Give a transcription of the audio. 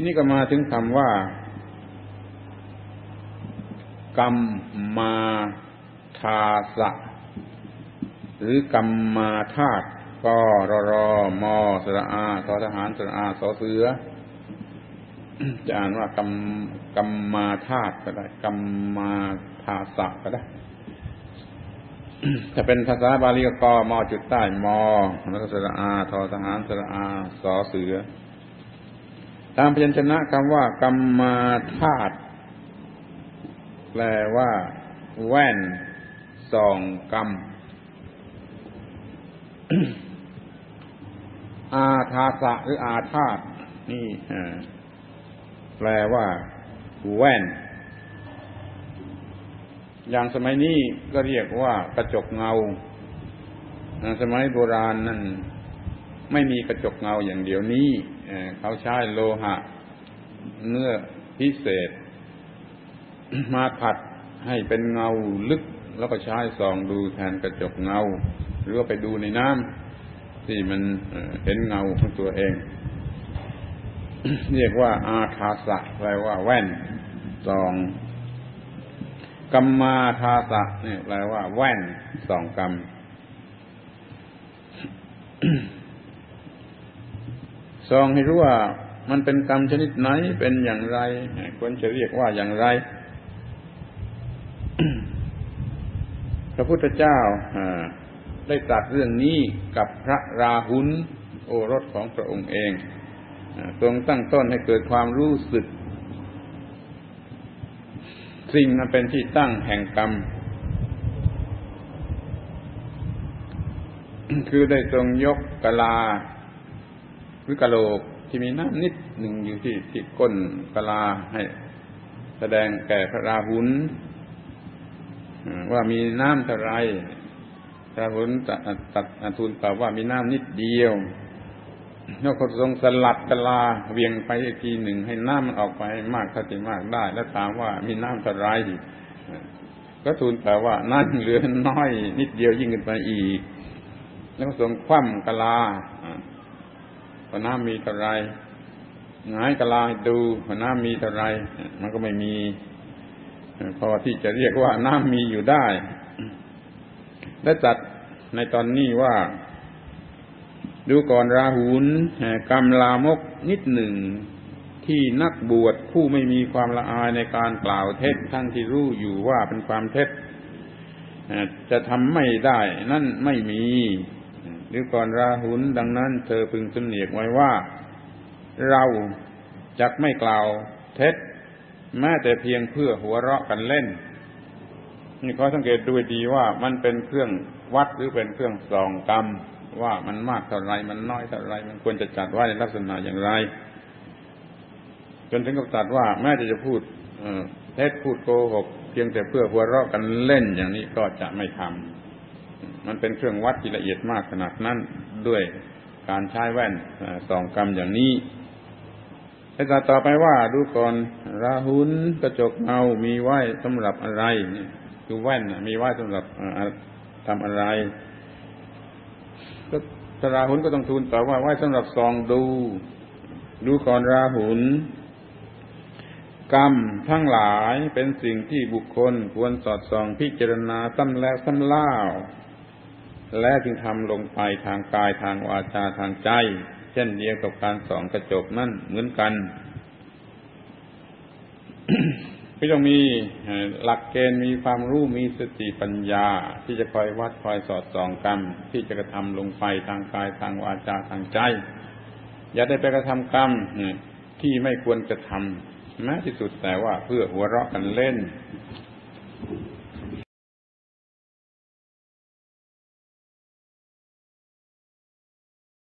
ทีนี้ก็มาถึงคำว่า กรรมมาทาสะ หรือกรรมมาธาตุกรรมสระอาทอทหารสระอาสอเสือจะอ่านว่ากรรมกรรมมาธาตุก็ได้กรรมมาทาสะก็ได้ถ้าเป็นภาษาบาลีก็กมอจุดใต้มอแล้วก็สระอาทอทหารสระอาสอเสือ ตามพยัญชนะคำว่ากรรมาธาตุแปลว่า แว่นส่องกรรม อาทาสะหรืออาธาตนี่แปลว่า แว่น อย่างสมัยนี้ก็เรียกว่ากระจกเงา สมัยโบราณนั่นไม่มีกระจกเงาอย่างเดียวนี้ เขาใช้โลหะ เนื้อพิเศษ มาผัดให้เป็นเงาลึก แล้วก็ใช้ส่องดูแทนกระจกเงา หรือว่าไปดูในน้ำที่มันเห็นเงาของตัวเอง เรียกว่าอาทาสะแปลว่าแว่นส่องกัมมาทาสะเนี่ยแปลว่า แว่นส่องกรรม ส่องให้รู้ว่ามันเป็นกรรมชนิดไหนเป็นอย่างไรควรจะเรียกว่าอย่างไร พระพุทธเจ้าได้ตรัสเรื่องนี้กับพระราหุลโอรสของพระองค์เองทรงตั้งต้นให้เกิดความรู้สึก สิ่งนั้นเป็นที่ตั้งแห่งกรรม คือได้ทรงยกกลา รือกะโหลกที่มีน้ำนิดหนึ่งอยู่ที่ที่ก้นกะลาให้ แสดงแก่พระราหุลว่ามีน้ำเท่าไรพระหุลตัดอทูลตอบว่ามีน้ำนิดเดียวแล้วก็ทรงสลัดกะลาเวียงไปอีกทีหนึ่งให้น้ำมันออกไปมากเท่าที่มากได้ แล้วถามว่ามีน้ำเท่าไรก็ทูลตอบว่านั่นเหลือน้อย นิดเดียวยิ่งขึ้นไปอีก แล้วทรงคว่ำกะลา ว่าน้ำมีเท่าไรหงายกะลาดูว่าน้ำมีเท่าไรมันก็ไม่มี พอที่จะเรียกว่าน้ำมีอยู่ได้ และจัดในตอนนี้ว่า ดูก่อนราหุลกรรมลามกนิดหนึ่งที่นักบวชผู้ไม่มีความละอายในการกล่าวเท็จทั้งที่รู้อยู่ว่าเป็นความเท็จจะทำไม่ได้ นั่นไม่มี ดูก่อนราหุลดังนั้น เธอพึงสำเนียกไว้ว่า เราจะไม่กล่าวเท็จแม้แต่เพียงเพื่อหัวเราะกันเล่น นี่ขอสังเกตดูดีว่ามันเป็นเครื่องวัดหรือเป็นเครื่องส่องกรรม ว่ามันมากเท่าไรมันน้อยเท่าไรมันควรจะจัดไว้ในลักษณะอย่างไร จนถึงกับตัดว่าแม้จะจะพูดเท็จพูดโกหกเพียงแต่เพื่อหัวเราะกันเล่นอย่างนี้ก็จะไม่ทำ มันเป็นเครื่องวัดที่ละเอียดมากขนาดนั้นด้วยการใช้แว่นส่องกรรมอย่างนี้ให้ตาต่อไปว่าดูก่อนราหุลกระจกเงามีไว้สำหรับอะไรคือแว่นมีไว้สำหรับทำอะไรก็ราหุลก็ต้องทูลตอบว่าไว้สำหรับส่องดู ดูก่อนราหุลกรรมทั้งหลายเป็นสิ่งที่บุคคลควรสอดส่องพิจารณาซ้ำแล้วซ้ำเล่า และจึงทำลงไปทางกายทางวาจาทางใจ เช่นเดียวกับการส่องกระจกนั่นเหมือนกัน ก็ต้องมีหลักเกณฑ์มีความรู้มีสติปัญญา ที่จะคอยวัดคอยสอดส่องกรรม ที่จะกระทำลงไปทางกายทางวาจาทางใจ อย่าได้ไปกระทำกรรมที่ไม่ควรจะทำแม้ที่สุดแต่ว่าเพื่อหัวเราะกันเล่น